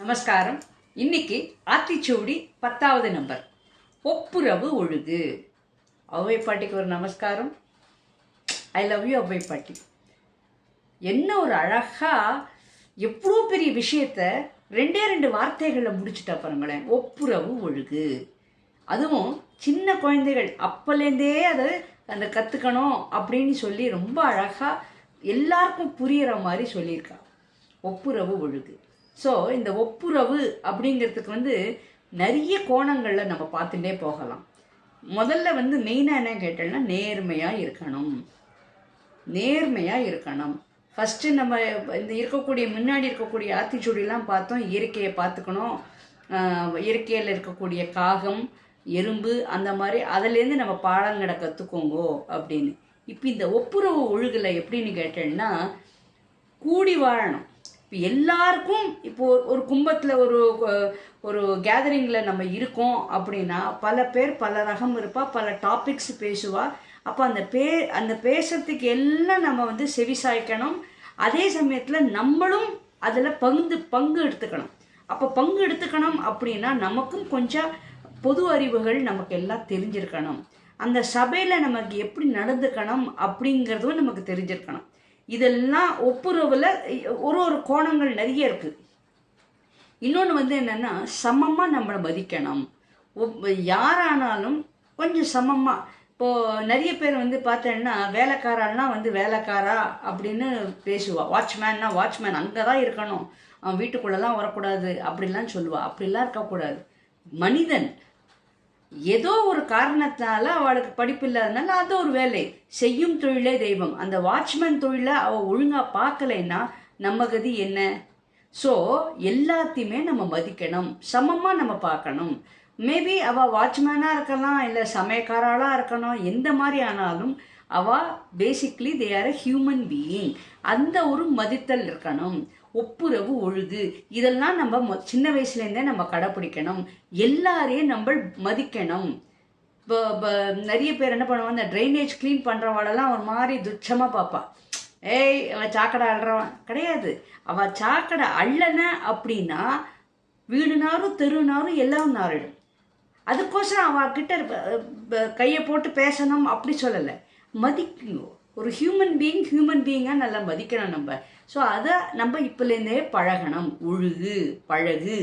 நமஸ்காரம். இன்னைக்கு ஆத்திச்சூடி பத்தாவது நம்பர். ஒப்புரவு ஒழுகு. அவ்வை பாட்டிக்கு ஒரு நமஸ்காரம். ஐ லவ் யூ அவ்வை பாட்டி என்ன ஒரு அழகா எவ்வளோ பெரிய விஷயத்த ரெண்டே ரெண்டு வார்த்தைகளில் முடிச்சுட்டா பாருங்களேன். ஒப்புரவு ஒழுகு. அதுவும் சின்ன குழந்தைகள் அப்போலேருந்தே அதை அந்த கற்றுக்கணும் அப்படின்னு சொல்லி ரொம்ப அழகாக எல்லாருக்கும் புரிகிற மாதிரி சொல்லியிருக்கா. ஒப்புரவு ஒழுகு. ஸோ இந்த ஒப்புரவு அப்படிங்கிறதுக்கு வந்து நிறைய கோணங்களில் நம்ம பார்த்துட்டே போகலாம். முதல்ல வந்து மெயினாக என்ன கேட்டோம்னா நேர்மையாக இருக்கணும். நேர்மையாக இருக்கணும். ஃபஸ்ட்டு நம்ம இந்த இருக்கக்கூடிய முன்னாடி இருக்கக்கூடிய ஆத்திச்சூடிலாம் பார்த்தோம். இயற்கையை பார்த்துக்கணும். இயற்கையில் இருக்கக்கூடிய காகம் எறும்பு அந்த மாதிரி அதுலேருந்து நம்ம பாடங்களை கற்றுக்கோங்கோ அப்படின்னு. இப்போ இந்த ஒப்புரவு ஒழுகலை எப்படின்னு கேட்டேன்னா கூடி வாழணும். இப்போ எல்லாருக்கும் இப்போ ஒரு- ஒரு கும்பத்தில் ஒரு ஒரு கேதரிங்கில் நம்ம இருக்கோம் அப்படின்னா பல பேர் பல ரகம் இருப்பா பல டாபிக்ஸ் பேசுவா. அப்போ அந்த பே அந்த பேசுறதுக்கு எல்லாம் நம்ம வந்து செவிசாய்க்கணும் அதே சமயத்தில் நம்மளும் அதில் பங்கு பங்கு எடுத்துக்கணும். அப்போ பங்கு எடுத்துக்கணும் அப்படின்னா நமக்கும் கொஞ்சம் பொது அறிவுகள் நமக்கு எல்லாம் தெரிஞ்சிருக்கணும். அந்த சபையில் நமக்கு எப்படி நடந்துக்கணும் அப்படிங்கிறதும் நமக்கு தெரிஞ்சிருக்கணும். இதெல்லாம் ஒப்புரவில் ஒரு ஒரு கோணங்கள் நிறைய இருக்குது இன்னொன்று வந்து என்னென்னா சமமாக நம்மளை மதிக்கணும். ஒப்- யாரானாலும் கொஞ்சம் சமமாக இப்போது நிறைய பேர் வந்து பார்த்தேன்னா வேலைக்காராலாம் வந்து வேலைக்காரா அப்படின்னு பேசுவா. வாட்ச்மேன்னா வாட்ச்மேன் அங்கே தான் இருக்கணும். அவன் வீட்டுக்குள்ளெல்லாம் வரக்கூடாது. அப்படிலாம் சொல்லுவாள் அப்படிலாம் இருக்கக்கூடாது. மனிதன் ஏதோ ஒரு காரணத்தினால அவளுக்கு படிப்பு இல்லாதனால அது ஒரு வேலை. செய்யும் தொழிலே தெய்வம். அந்த வாட்ச்மேன் தொழிலை அவள் ஒழுங்கா பார்க்கலைன்னா நம்ம கதி என்ன? ஸோ எல்லாத்தையுமே நம்ம மதிக்கணும். சமமாக நம்ம பார்க்கணும். மேபி அவள் வாட்ச்மேனாக இருக்கலாம் இல்லை சமயக்காராளாக இருக்கணும் எந்த மாதிரி ஆனாலும் அவள் basically they are a human being அந்த ஒரு மதித்தல் இருக்கணும். ஒப்புரவு ஒழுது இதெல்லாம் நம்ம சின்ன வயசுலேருந்தே நம்ம கடைப்பிடிக்கணும். எல்லாரையும் நம்ம மதிக்கணும். இப்போ இப்போ நிறைய பேர் என்ன பண்ணுவாங்க இந்த ட்ரைனேஜ் க்ளீன் பண்ணுறவாளெல்லாம் ஒரு மாதிரி துச்சமாக பார்ப்பா. ஏய் அவன் சாக்கடை அழுறவன் கிடையாது. அவள் சாக்கடை அள்ளன அப்படின்னா வீடுனாரும் தெருனாரும் எல்லாம் நாரிடும். அதுக்கோசரம் அவகிட்ட கையை போட்டு பேசணும் அப்படி சொல்லலை. மதிக்கணும். ஒரு ஹியூமன் பீயிங் ஹியூமன் பீயிங்காக நல்லா மதிக்கணும் நம்ம. ஸோ அதை நம்ம இப்போலேருந்தே பழகணும். ஒழுகு பழகு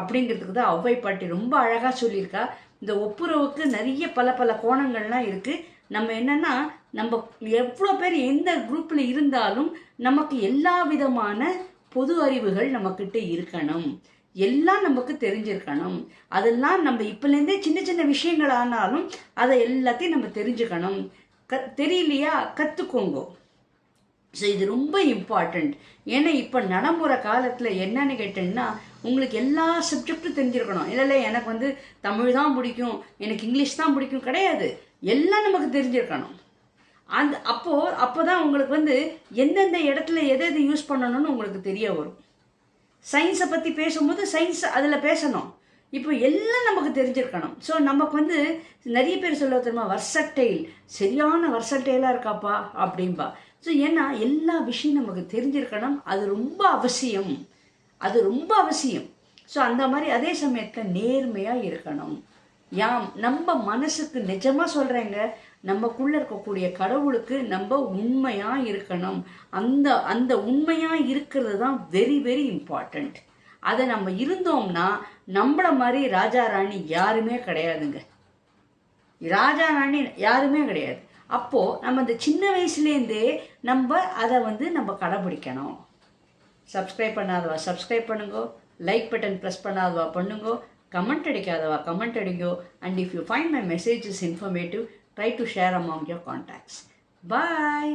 அப்படிங்கிறதுக்கு தான் ஔவை பாட்டி ரொம்ப அழகாக சொல்லியிருக்கா. இந்த ஒப்புரவுக்கு நிறைய பல பல கோணங்கள்லாம் இருக்குது நம்ம என்னென்னா நம்ம எவ்வளோ பேர் எந்த குரூப்பில் இருந்தாலும் நமக்கு எல்லா விதமான பொது அறிவுகள் நம்மக்கிட்ட இருக்கணும். எல்லாம் நமக்கு தெரிஞ்சிருக்கணும். அதெல்லாம் நம்ம இப்போலேருந்தே சின்ன சின்ன விஷயங்கள் ஆனாலும் அதை எல்லாத்தையும் நம்ம தெரிஞ்சுக்கணும். க தெரியலையா? கற்றுக்கோங்க ஸோ இது ரொம்ப இம்பார்ட்டண்ட் ஏன்னா இப்போ நடைமுறை காலத்தில் என்னன்னு கேட்டேன்னா உங்களுக்கு எல்லா சப்ஜெக்டும் தெரிஞ்சிருக்கணும். இல்லை இல்லை எனக்கு வந்து தமிழ் தான் பிடிக்கும். எனக்கு இங்கிலீஷ் தான் பிடிக்கும். கிடையாது. எல்லாம் நமக்கு தெரிஞ்சிருக்கணும். அந்த அப்போது அப்போ தான் உங்களுக்கு வந்து எந்தெந்த இடத்துல எதை எதை யூஸ் பண்ணணும்னு உங்களுக்கு தெரிய வரும். சயின்ஸை பற்றி பேசும்போது சயின்ஸ் அதில் பேசணும். இப்போ எல்லாம் நமக்கு தெரிஞ்சிருக்கணும். ஸோ நமக்கு வந்து நிறைய பேர் சொல்ல தெரியுமா? வர்சட்டைல் சரியான வர்சட்டைலாக இருக்காப்பா அப்படின்பா ஸோ ஏன்னா எல்லா விஷயம் நமக்கு தெரிஞ்சிருக்கணும். அது ரொம்ப அவசியம். அது ரொம்ப அவசியம். ஸோ அந்த மாதிரி அதே சமயத்தில் நேர்மையாக இருக்கணும். யாம் நம்ம மனசுக்கு நிஜமாக சொல்கிறேங்க நமக்குள்ளே இருக்கக்கூடிய கடவுளுக்கு நம்ம உண்மையாக இருக்கணும். அந்த அந்த உண்மையாக இருக்கிறது தான் வெரி வெரி இம்பார்ட்டண்ட் அதை நம்ம இருந்தோம்னா நம்மள மாதிரி ராஜா ராணி யாருமே கிடையாதுங்க. ராஜா ராணி யாருமே கிடையாது. அப்போது நம்ம இந்த சின்ன வயசுலேருந்தே நம்ம அதை வந்து நம்ம கடைபிடிக்கணும். சப்ஸ்கிரைப் பண்ணாதவா சப்ஸ்கிரைப் பண்ணுங்கோ. லைக் பட்டன் ப்ரெஸ் பண்ணாதவா பண்ணுங்கோ. கமெண்ட் அடிக்காதவா comment அடிங்கோ. And if you find my message is informative try to share among your contacts bye